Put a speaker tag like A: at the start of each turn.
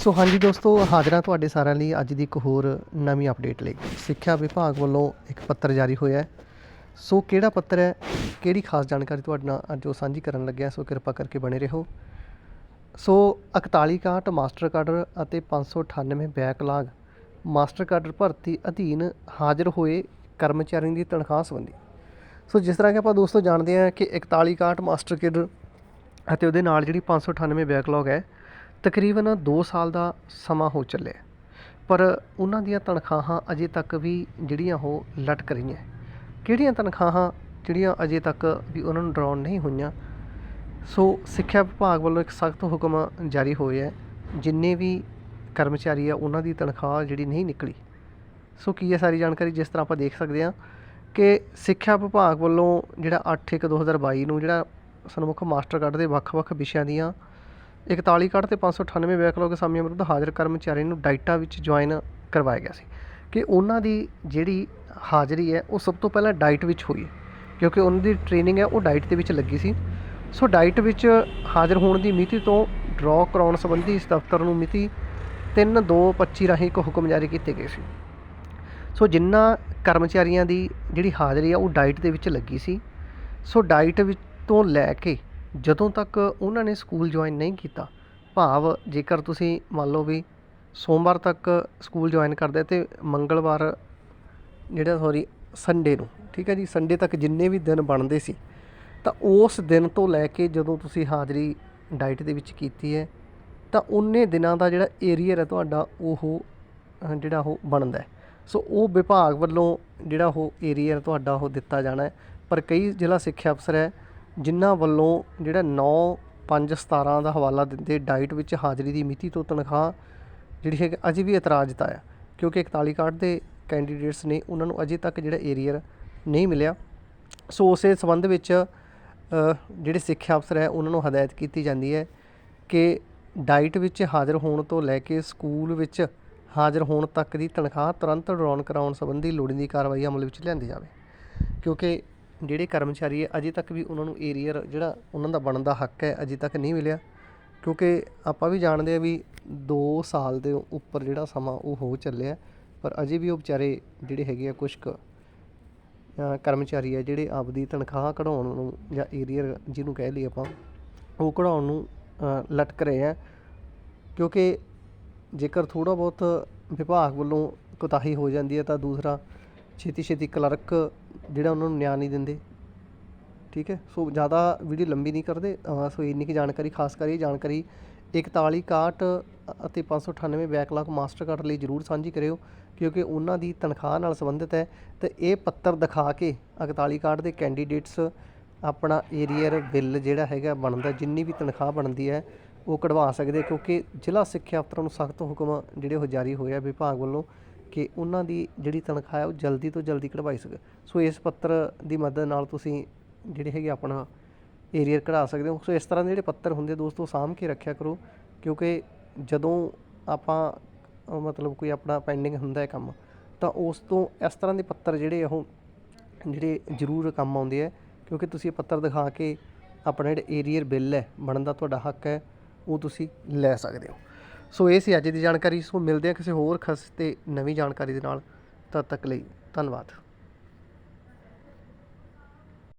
A: ਸੋ ਹਾਂਜੀ ਦੋਸਤੋ, ਹਾਜ਼ਰਾਂ ਤੁਹਾਡੇ ਸਾਰਿਆਂ ਲਈ ਅੱਜ ਦੀ ਇੱਕ ਹੋਰ ਨਵੀਂ ਅਪਡੇਟ ਲਈ। ਸਿੱਖਿਆ ਵਿਭਾਗ ਵੱਲੋਂ ਇੱਕ ਪੱਤਰ ਜਾਰੀ ਹੋਇਆ ਹੈ। ਸੋ ਕਿਹੜਾ ਪੱਤਰ ਹੈ? ਕਿਹੜੀ ਖਾਸ ਜਾਣਕਾਰੀ ਤੁਹਾਡੇ ਨਾਲ ਅੱਜ ਉਹ ਸਾਂਝੀ ਕਰਨ ਲੱਗਿਆ ਸੋ ਕਿਰਪਾ ਕਰਕੇ ਬਣੇ ਰਹੋ। ਸੋ 41 ਕਾਟ ਮਾਸਟਰ ਕਾਡਰ ਅਤੇ 598 ਬੈਕਲਾਗ ਮਾਸਟਰ ਕਾਡਰ ਭਰਤੀ ਅਧੀਨ ਹਾਜ਼ਰ ਹੋਏ ਕਰਮਚਾਰੀਆਂ ਦੀ ਤਨਖਾਹ ਸੰਬੰਧੀ। ਸੋ ਜਿਸ ਤਰ੍ਹਾਂ ਕਿ ਆਪਾਂ ਦੋਸਤੋ ਜਾਣਦੇ ਹਾਂ ਕਿ 41 ਕਾਟ ਮਾਸਟਰ ਕਾਡਰ ਅਤੇ ਉਹਦੇ ਨਾਲ ਜਿਹੜੀ 598 ਬੈਕਲੌਗ ਹੈ ਤਕਰੀਬਨ 2 ਸਾਲ ਦਾ ਸਮਾਂ ਹੋ ਚੱਲਿਆ ਪਰ ਉਹਨਾਂ ਦੀਆਂ ਤਨਖਾਹਾਂ ਅਜੇ ਤੱਕ ਵੀ ਜਿਹੜੀਆਂ ਉਹ ਲਟਕ ਰਹੀਆਂ ਕਿਹੜੀਆਂ ਤਨਖਾਹਾਂ ਜਿਹੜੀਆਂ ਅਜੇ ਤੱਕ ਵੀ ਉਹਨਾਂ ਨੂੰ ਡਰਾਉਣ ਨਹੀਂ ਹੋਈਆਂ? ਸੋ ਸਿੱਖਿਆ ਵਿਭਾਗ ਵੱਲੋਂ ਇੱਕ ਸਖਤ ਹੁਕਮ ਜਾਰੀ ਹੋਇਆ ਹੈ। ਜਿੰਨੇ ਵੀ ਕਰਮਚਾਰੀ ਆ, ਉਹਨਾਂ ਦੀ ਤਨਖਾਹ ਜਿਹੜੀ ਨਹੀਂ ਨਿਕਲੀ। ਸੋ ਕੀ ਹੈ ਸਾਰੀ ਜਾਣਕਾਰੀ ਜਿਸ ਤਰ੍ਹਾਂ ਆਪਾਂ ਦੇਖ ਸਕਦੇ ਹਾਂ ਕਿ ਸਿੱਖਿਆ ਵਿਭਾਗ ਵੱਲੋਂ ਜਿਹੜਾ 8/1/2022 ਨੂੰ ਜਿਹੜਾ ਸਨਮੁਖ ਮਾਸਟਰ ਕਾਰਡ ਦੇ ਵੱਖ-ਵੱਖ ਵਿਸ਼ਿਆਂ ਦੀਆਂ 41 ਕਾਰਡ ਤੇ 598 ਬੈਕਲੌਗ ਅਸਾਮੀਆਂ ਵਿਰੁੱਧ ਹਾਜ਼ਰ ਕਰਮਚਾਰੀ ਨੂੰ ਡਾਈਟਾ ਵਿੱਚ ਜੁਆਇਨ ਕਰਵਾਇਆ ਗਿਆ ਸੀ ਕਿ ਉਹਨਾਂ ਦੀ ਜਿਹੜੀ ਹਾਜ਼ਰੀ ਹੈ ਉਹ ਸਭ ਤੋਂ ਪਹਿਲਾਂ ਡਾਈਟ ਵਿੱਚ ਹੋਈ ਕਿਉਂਕਿ ਉਹਨਾਂ ਦੀ ਟ੍ਰੇਨਿੰਗ ਹੈ ਉਹ ਡਾਈਟ ਦੇ ਵਿੱਚ ਲੱਗੀ ਸੀ। ਸੋ ਡਾਈਟ ਵਿੱਚ ਹਾਜ਼ਰ ਹੋਣ ਦੀ ਮਿਤੀ ਤੋਂ ਡਰਾਅ ਕਰਾਉਣ ਸੰਬੰਧੀ ਇਸ ਦਫ਼ਤਰ ਨੂੰ ਮਿਤੀ 3/2/25 ਰਾਹੀਂ ਇੱਕ ਹੁਕਮ ਜਾਰੀ ਕੀਤੇ ਗਏ ਸੀ। ਸੋ ਜਿਨ੍ਹਾਂ ਕਰਮਚਾਰੀਆਂ ਦੀ ਜਿਹੜੀ ਹਾਜ਼ਰੀ ਆ ਉਹ ਡਾਈਟ ਦੇ ਵਿੱਚ ਲੱਗੀ ਸੀ। ਸੋ ਡਾਈਟ ਵਿੱਚ ਤੋਂ ਲੈ ਕੇ ਜਦੋਂ ਤੱਕ ਉਹਨਾਂ ਨੇ ਸਕੂਲ ਜੁਆਇਨ ਨਹੀਂ ਕੀਤਾ, ਭਾਵ ਜੇਕਰ ਤੁਸੀਂ ਮੰਨ ਲਓ ਵੀ ਸੋਮਵਾਰ ਤੱਕ ਸਕੂਲ ਜੁਆਇਨ ਕਰਦੇ ਤੇ ਮੰਗਲਵਾਰ ਜਿਹੜਾ ਸੌਰੀ ਸੰਡੇ ਨੂੰ, ਠੀਕ ਹੈ ਜੀ, ਸੰਡੇ ਤੱਕ ਜਿੰਨੇ ਵੀ ਦਿਨ ਬਣਦੇ ਸੀ, ਤਾਂ ਉਸ ਦਿਨ ਤੋਂ ਲੈ ਕੇ ਜਦੋਂ ਤੁਸੀਂ ਹਾਜ਼ਰੀ ਡਾਈਟ ਦੇ ਵਿੱਚ ਕੀਤੀ ਹੈ, ਤਾਂ ਉਨੇ ਦਿਨਾਂ ਦਾ ਜਿਹੜਾ ਏਰੀਅਰ ਹੈ ਤੁਹਾਡਾ ਉਹ, ਜਿਹੜਾ ਉਹ ਬਣਦਾ ਸੋ ਉਹ ਵਿਭਾਗ ਵੱਲੋਂ ਜਿਹੜਾ ਉਹ ਏਰੀਅਰ ਤੁਹਾਡਾ ਉਹ ਦਿੱਤਾ ਜਾਣਾ ਪਰ ਕਈ ਜ਼ਿਲ੍ਹਾ ਸਿੱਖਿਆ ਅਫਸਰ ਹੈ ਜਿਨ੍ਹਾਂ ਵੱਲੋਂ ਜਿਹੜਾ 9 5 17 ਦਾ ਹਵਾਲਾ ਦਿੰਦੇ ਡਾਈਟ ਵਿੱਚ ਹਾਜ਼ਰੀ ਦੀ ਮਿਤੀ ਤੋਂ ਤਨਖਾਹ ਜਿਹੜੀ ਹੈ ਅਜੇ ਵੀ ਇਤਰਾਜ਼ ਜਤਾਇਆ ਕਿਉਂਕਿ 41 ਕਾਰਡ ਦੇ ਕੈਂਡੀਡੇਟਸ ਨੇ ਉਹਨਾਂ ਨੂੰ ਅਜੇ ਤੱਕ ਜਿਹੜਾ ਏਰੀਅਰ ਨਹੀਂ ਮਿਲਿਆ। ਸੋ ਉਸੇ ਸੰਬੰਧ ਵਿੱਚ ਜਿਹੜੇ ਸਿੱਖਿਆ ਅਫਸਰ ਹੈ, ਉਹਨਾਂ ਨੂੰ ਹਦਾਇਤ ਕੀਤੀ ਜਾਂਦੀ ਹੈ ਕਿ ਡਾਈਟ ਵਿੱਚ ਹਾਜ਼ਰ ਹੋਣ ਤੋਂ ਲੈ ਕੇ ਸਕੂਲ ਵਿੱਚ ਹਾਜ਼ਰ ਹੋਣ ਤੱਕ ਦੀ ਤਨਖਾਹ ਤੁਰੰਤ ਡਰਾਉਣ ਕਰਾਉਣ ਸੰਬੰਧੀ ਲੋੜੀਂਦੀ ਕਾਰਵਾਈ ਅਮਲ ਵਿੱਚ ਲਿਆਂਦੀ ਜਾਵੇ, ਕਿਉਂਕਿ ਜਿਹੜੇ ਕਰਮਚਾਰੀ ਹੈ, ਅਜੇ ਤੱਕ ਵੀ ਉਹਨਾਂ ਨੂੰ ਏਰੀਅਰ ਜਿਹੜਾ ਉਹਨਾਂ ਦਾ ਬਣਨ ਦਾ ਹੱਕ ਹੈ, ਅਜੇ ਤੱਕ ਨਹੀਂ ਮਿਲਿਆ। ਕਿਉਂਕਿ ਆਪਾਂ ਵੀ ਜਾਣਦੇ ਆ ਵੀ 2 ਸਾਲ ਦੇ ਉੱਪਰ ਜਿਹੜਾ ਸਮਾਂ ਉਹ ਹੋ ਚੱਲਿਆ ਪਰ ਅਜੇ ਵੀ ਉਹ ਵਿਚਾਰੇ ਜਿਹੜੇ ਹੈਗੇ ਆ ਕੁਛ ਕੁ ਕਰਮਚਾਰੀ ਹੈ ਜਿਹੜੇ ਆਪਦੀ ਤਨਖਾਹ ਕਢਾਉਣ ਨੂੰ ਜਾਂ ਏਰੀਅਰ ਜਿਹਨੂੰ ਕਹਿ ਲਈਏ ਆਪਾਂ, ਉਹ ਕਢਾਉਣ ਨੂੰ ਲਟਕ ਰਹੇ ਆ। ਕਿਉਂਕਿ ਜੇਕਰ ਥੋੜਾ ਬਹੁਤ ਵਿਭਾਗ ਵੱਲੋਂ ਕੁਤਾਹੀ ਹੋ ਜਾਂਦੀ ਹੈ ਤਾਂ ਦੂਸਰਾ ਛੇਤੀ ਛੇਤੀ ਕਲਰਕ ਜਿਹੜਾ ਉਹਨਾਂ ਨੂੰ ਨਿਆਂ ਨਹੀਂ ਦਿੰਦੇ। ਠੀਕ ਹੈ? ਸੋ ਜ਼ਿਆਦਾ ਵੀਡੀਓ ਲੰਬੀ ਨਹੀਂ ਕਰਦੇ। ਸੋ ਇੰਨੀ ਕੀ ਜਾਣਕਾਰੀ, ਖਾਸ ਕਰ ਇਹ ਜਾਣਕਾਰੀ 41 61 ਅਤੇ 598 ਬੈਕਲਾਗ ਮਾਸਟਰ ਕਾਰਡ ਲਈ ਜਰੂਰ ਸਾਂਝੀ ਕਰਿਓ, ਕਿਉਂਕਿ ਉਹਨਾਂ ਦੀ ਤਨਖਾਹ ਨਾਲ ਸੰਬੰਧਿਤ ਹੈ। ਤੇ ਇਹ ਪੱਤਰ ਦਿਖਾ ਕੇ 41 ਕਾਰਡ ਦੇ ਕੈਂਡੀਡੇਟਸ ਆਪਣਾ ਏਰੀਅਰ ਬਿੱਲ ਜਿਹੜਾ ਹੈਗਾ ਬਣਦਾ, ਜਿੰਨੀ ਵੀ ਤਨਖਾਹ ਬਣਦੀ ਹੈ, ਉਹ ਕਢਵਾ ਸਕਦੇ, ਕਿਉਂਕਿ ਜ਼ਿਲ੍ਹਾ ਸਿੱਖਿਆ ਅਫਸਰਾਂ ਨੂੰ ਸਖਤ ਹੁਕਮ ਜਿਹੜੇ ਉਹ ਜਾਰੀ ਹੋਏ ਆ ਵਿਭਾਗ ਵੱਲੋਂ। ਕਿ ਉਹਨਾਂ ਦੀ ਜਿਹੜੀ ਤਨਖਾਹ ਹੈ ਉਹ ਜਲਦੀ ਤੋਂ ਜਲਦੀ ਕਢਵਾਈ ਸਕੇ। ਸੋ ਇਸ ਪੱਤਰ ਦੀ ਮਦਦ ਨਾਲ ਤੁਸੀਂ ਜਿਹੜੇ ਹੈਗੇ ਆਪਣਾ ਏਰੀਅਰ ਕਢਾ ਸਕਦੇ ਹੋ। ਸੋ ਇਸ ਤਰ੍ਹਾਂ ਦੇ ਜਿਹੜੇ ਪੱਤਰ ਹੁੰਦੇ ਦੋਸਤੋ, ਸਾਂਭ ਕੇ ਰੱਖਿਆ ਕਰੋ। ਕਿਉਂਕਿ ਜਦੋਂ ਆਪਾਂ ਮਤਲਬ ਕੋਈ ਆਪਣਾ ਪੈਂਡਿੰਗ ਹੁੰਦਾ ਹੈ ਕੰਮ, ਤਾਂ ਉਸ ਤੋਂ ਇਸ ਤਰ੍ਹਾਂ ਦੇ ਪੱਤਰ ਜਿਹੜੇ ਉਹ ਜਿਹੜੇ ਜ਼ਰੂਰ ਕੰਮ ਆਉਂਦੇ ਆ। ਕਿਉਂਕਿ ਤੁਸੀਂ ਇਹ ਪੱਤਰ ਦਿਖਾ ਕੇ ਆਪਣਾ ਜਿਹੜਾ ਏਰੀਅਰ ਬਿੱਲ ਹੈ, ਬਣਨ ਦਾ ਤੁਹਾਡਾ ਹੱਕ ਹੈ, ਉਹ ਤੁਸੀਂ ਲੈ ਸਕਦੇ ਹੋ। ਸੋ ਇਹ ਸੀ ਅੱਜ ਦੀ ਜਾਣਕਾਰੀ। ਸੋ ਮਿਲਦੇ ਆ ਕਿਸੇ ਹੋਰ ਖਸ ਤੇ ਨਵੀਂ ਜਾਣਕਾਰੀ ਦੇ ਨਾਲ। ਤਦ ਤੱਕ ਲਈ ਧੰਨਵਾਦ।